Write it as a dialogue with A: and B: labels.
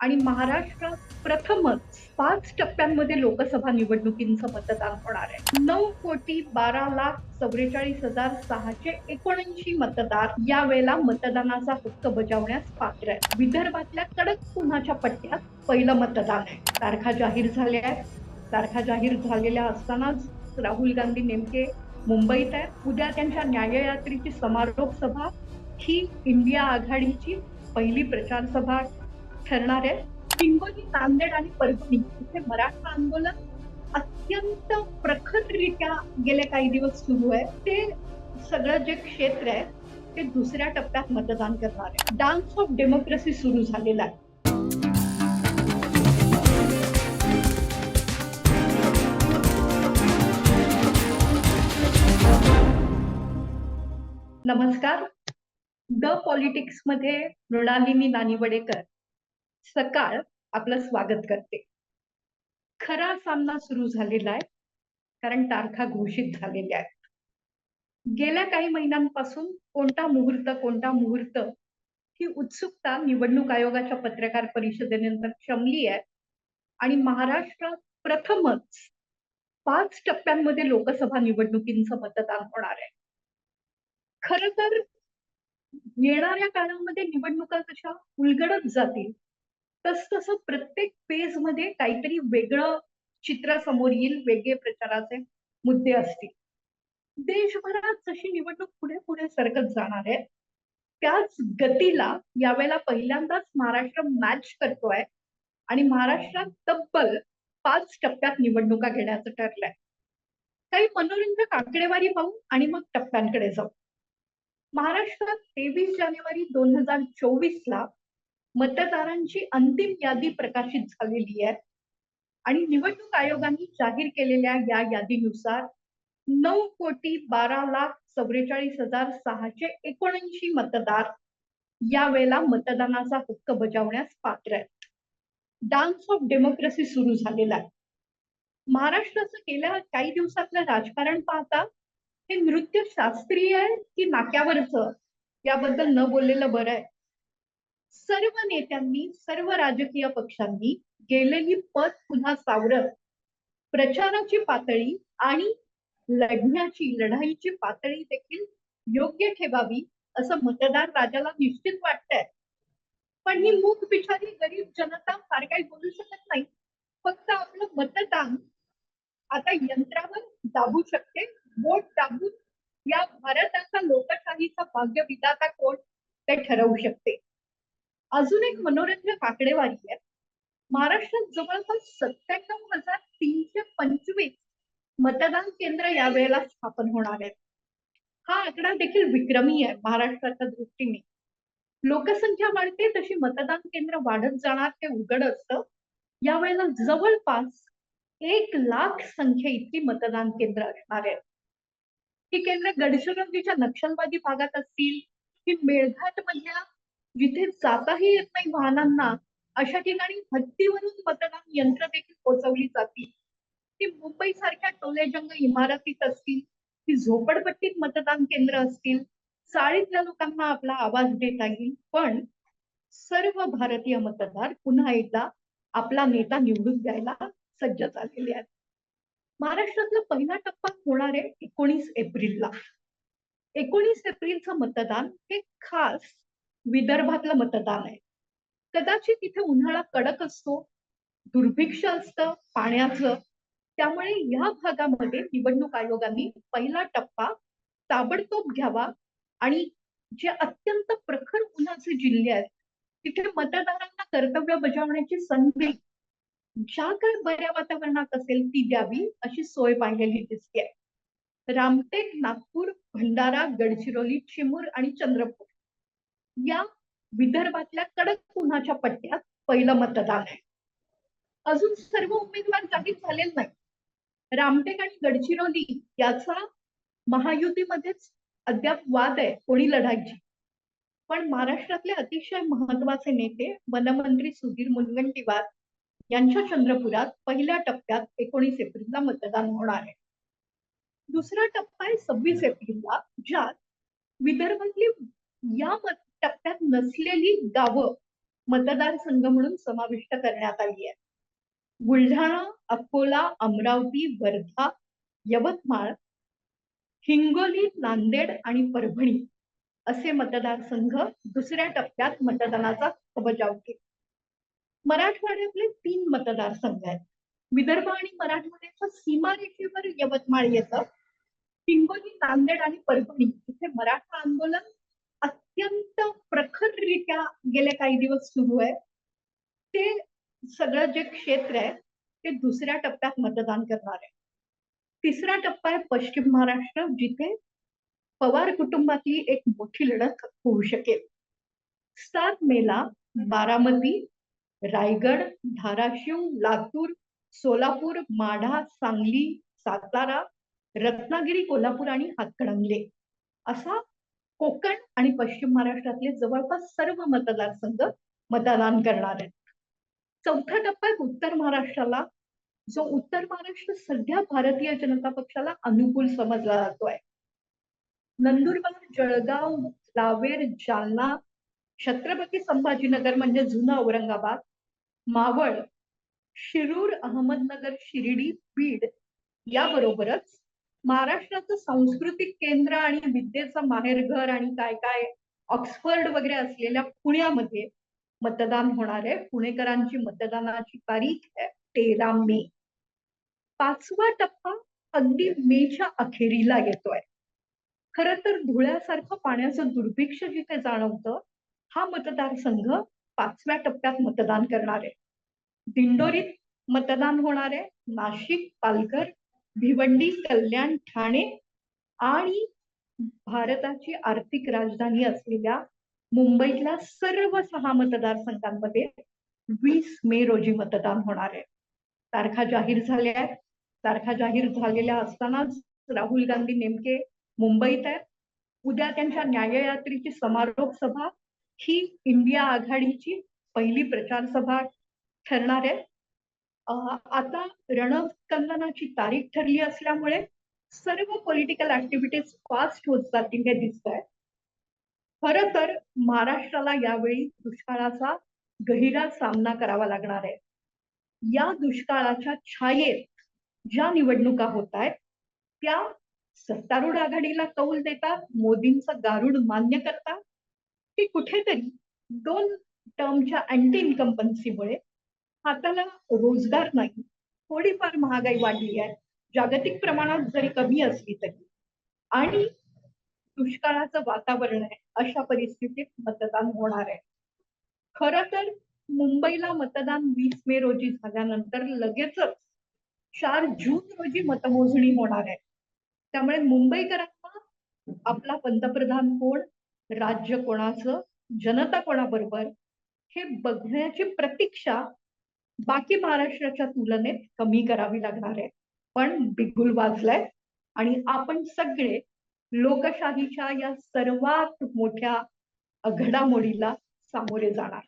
A: आणि महाराष्ट्रात प्रथमच पाच टप्प्यांमध्ये लोकसभा निवडणुकींचं मतदान होणार आहे. नऊ कोटी बारा लाख चौवेचाळीस हजार सहाशे एकोणऐंशी मतदार यावेळेला मतदानाचा हक्क बजावण्यास पात्र आहे विदर्भातल्या कडक उन्हाच्या पट्ट्यात पहिलं मतदान आहे. तारखा जाहीर झाल्या आहेत. तारखा जाहीर झालेल्या असतानाच राहुल गांधी नेमके मुंबईत आहेत. उद्या त्यांच्या न्याययात्रेची समारोप सभा ही इंडिया आघाडीची पहिली प्रचार सभा ठरणार आहे. हिंगोली नांदेड आणि परभणी. इथे मराठा आंदोलन अत्यंत प्रखररित्या गेले काही दिवस सुरू आहे. ते सगळं जे क्षेत्र आहे ते दुसऱ्या टप्प्यात मतदान करणार आहे. डान्स ऑफ डेमोक्रेसी सुरू झालेला आहे. नमस्कार. द पॉलिटिक्समध्ये मृणालिनी नानिवडेकर. सकाळ आपलं स्वागत करते. खरा सामना सुरू झालेला आहे कारण तारखा घोषित झालेल्या आहेत. गेल्या काही महिन्यांपासून कोणता मुहूर्त कोणता मुहूर्त ही उत्सुकता निवडणूक आयोगाच्या पत्रकार परिषदेनंतर शमली आहे. आणि महाराष्ट्रात प्रथमच पाच टप्प्यांमध्ये लोकसभा निवडणुकींचं मतदान होणार आहे. खर तर येणाऱ्या काळामध्ये निवडणुका कशा उलगडत जातील तस तसं प्रत्येक फेजमध्ये काहीतरी वेगळं चित्र समोर येईल वेगळे प्रचाराचे मुद्दे असतील. देशभरात जशी निवडणूक पुढे पुढे सरकत जाणार आहे त्याच गतीला यावेळेला पहिल्यांदाच महाराष्ट्र मॅच करतोय आणि महाराष्ट्रात तब्बल पाच टप्प्यात निवडणुका घेण्याचं ठरलंय. काही मनोरंजक आकडेवारी पाहू आणि मग टप्प्यांकडे जाऊ. महाराष्ट्रात तेवीस जानेवारी दोन हजार चोवीस ला मतदारांची अंतिम यादी प्रकाशित झालेली आहे. आणि निवडणूक आयोगाने जाहीर केलेल्या या यादीनुसार नऊ कोटी बारा लाख चौवेचाळीस हजार सहाशे एकोणऐंशी मतदार यावेळेला मतदानाचा हक्क बजावण्यास पात्र आहेत. डान्स ऑफ डेमोक्रेसी सुरू झालेला आहे. महाराष्ट्राचं गेल्या काही दिवसातलं राजकारण पाहता हे नृत्य शास्त्रीय आहे की नाक्यावरचं? याबद्दल न बोललेलं बरं आहे. सर्व नेत्यांनी सर्व राजकीय पक्षांनी गेलेली पद पुन्हा सावरत प्रचाराची पातळी आणि लढण्याची लढाईची पातळी देखील योग्य ठेवावी असं मतदार राजाला निश्चित वाटतंय. पण ही मूक बिचारी गरीब जनता फार काही बोलू शकत नाही. फक्त आपलं मतदान आता यंत्रावर दाबू शकते वोट दाबून या भारताचा लोकशाहीचा भाग्य विधाता कोण ते ठरवू शकते. अजून एक मनोरंजक आकडेवारी आहे. महाराष्ट्रात जवळपास सत्त्याण्णव हजार तीनशे पंचवीस मतदान केंद्र यावेळेला स्थापन होणार आहेत. हा आकडा देखील विक्रमी आहे महाराष्ट्राच्या दृष्टीने. लोकसंख्या वाढते तशी मतदान केंद्र वाढत जाणार हे उघड असतं. यावेळेला जवळपास एक लाख संख्या इतकी मतदान केंद्र असणार आहेत. ही केंद्र गडचिरोलीच्या नक्षलवादी भागात असतील की मेळघाट मधल्या जिथे जाताही येत नाही वाहनांना अशा ठिकाणी हत्तीवरून मतदान यंत्र देखील पोहोचवली जातील ती मुंबई सारख्या टोलेजंग इमारतीत असतील ती झोपडपट्टीत मतदान केंद्र असतील चाळीतल्या लोकांना आपला आवाज देता येईल पण सर्व भारतीय मतदार पुन्हा एकदा आपला नेता निवडून द्यायला सज्ज झालेले आहेत. महाराष्ट्रातला पहिला टप्पा होणार आहे एकोणीस एप्रिलला. एकोणीस एप्रिलचं मतदान हे खास विदर्भातलं मतदान आहे. कदाचित इथे उन्हाळा कडक असतो दुर्भिक्ष असतं पाण्याचं त्यामुळे या भागामध्ये निवडणूक आयोगाने पहिला टप्पा ताबडतोब घ्यावा आणि जे अत्यंत प्रखर उन्हाचे जिल्हे आहेत तिथे मतदारांना कर्तव्य बजावण्याची संधी ज्या काय बऱ्या वातावरणात असेल ती द्यावी अशी सोय पाहिलेली दिसते रामटेक नागपूर भंडारा गडचिरोली चिमूर आणि चंद्रपूर या विदर्भातल्या कडक उन्हाच्या पट्ट्यात पहिलं मतदान आहे. अजून सर्व उमेदवार जाहीर झालेले नाही रामटेक आणि गडचिरोली याचा महायुतीमध्येच अद्याप वाद आहे कोणी लढायची पण महाराष्ट्रातले अतिशय महत्त्वाचे नेते वनमंत्री सुधीर मुनगंटीवार यांच्या चंद्रपुरात पहिल्या टप्प्यात एकोणीस एप्रिलला मतदान होणार आहे. दुसरा टप्पा आहे सव्वीस एप्रिलला ज्यात विदर्भातली या मत- टप्प्यात नसलेली गावं मतदारसंघ म्हणून समाविष्ट करण्यात आली आहे बुलढाणा अकोला अमरावती वर्धा यवतमाळ हिंगोली नांदेड आणि परभणी असे मतदारसंघ दुसऱ्या टप्प्यात मतदानाचा बजावतील मराठवाड्यातले तीन मतदारसंघ आहेत. विदर्भ आणि मराठवाड्याच्या सीमारेषेवर यवतमाळ येतं. हिंगोली नांदेड आणि परभणी इथे मराठा आंदोलन अत्यंत प्रखररित्या गेले काही दिवस सुरू आहे. ते सगळं जे क्षेत्र आहे ते दुसऱ्या टप्प्यात मतदान करणार आहे. तिसरा टप्पा आहे पश्चिम महाराष्ट्र जिथे पवार कुटुंबातली एक मोठी लढत होऊ शकेल. सात मेला बारामती रायगड धाराशिव लातूर सोलापूर माढा सांगली सातारा रत्नागिरी कोल्हापूर आणि हातकणंगले असा कोकण आणि पश्चिम महाराष्ट्रातले जवळपास सर्व मतदारसंघ मतदान करणार आहेत. चौथा टप्पा आहे उत्तर महाराष्ट्राला जो उत्तर महाराष्ट्र सध्या भारतीय जनता पक्षाला अनुकूल समजला जातोय. नंदुरबार जळगाव लावेर जालना छत्रपती संभाजीनगर म्हणजे जुना औरंगाबाद मावळ शिरूर अहमदनगर शिर्डी बीड याबरोबरच महाराष्ट्राचं सांस्कृतिक केंद्र आणि विद्येचं माहेरघर आणि काय काय ऑक्सफर्ड वगैरे असलेल्या पुण्यामध्ये मतदान होणार आहे. पुणेकरांची मतदानाची तारीख आहे तेरा मे. पाचवा टप्पा अगदी मेच्या अखेरीला येतोय. खर तर धुळ्यासारखं पाण्याचं दुर्भिक्ष जिथे जाणवतं हा मतदारसंघ पाचव्या टप्प्यात मतदान करणार आहे. दिंडोरीत मतदान होणार आहे. नाशिक पालघर भिवंडी कल्याण ठाणे आणि भारताची आर्थिक राजधानी असलेल्या मुंबईतल्या सर्व सहा मतदारसंघांमध्ये वीस मे रोजी मतदान होणार आहे. तारखा जाहीर झाल्या आहेत. तारखा जाहीर झालेल्या असतानाच राहुल गांधी नेमके मुंबईत आहेत. उद्या त्यांच्या न्याययात्रेची समारोप सभा ही इंडिया आघाडीची पहिली प्रचार सभा ठरणार आहे. आता रणस्कंदनाची तारीख ठरली असल्यामुळे सर्व पॉलिटिकल ऍक्टिव्हिटीज फास्ट होत जातील हे दिसत आहे खर तर महाराष्ट्राला यावेळी दुष्काळाचा गहिरा सामना करावा लागणार आहे. या दुष्काळाच्या छायेत ज्या निवडणुका होत आहेत त्या सत्तारूढ आघाडीला कौल देतात मोदींचं गारुड मान्य करतात. की कुठेतरी दोन टर्मच्या अँटी इन्कम्पन्सीमुळे हाताला रोजगार नाही. थोडीफार महागाई वाढली आहे. जागतिक प्रमाणात जरी कमी असली तरी. आणि दुष्काळाचं वातावरण आहे. अशा परिस्थितीत मतदान होणार आहे. खर तर मुंबईला मतदान वीस मे रोजी झाल्यानंतर लगेचच चार जून रोजी मतमोजणी होणार आहे. त्यामुळे मुंबईकरांना आपला पंतप्रधान कोण? राज्य कोणाचं? जनता कोणाबरोबर? हे बघण्याची प्रतीक्षा बाकी महाराष्ट्राच्या तुलनेत कमी करावी लागणार आहे. पण बिगुल वाजलाय आणि आपण सगळे लोकशाहीच्या या सर्वात मोठ्या घडामोडीला सामोरे जाणार.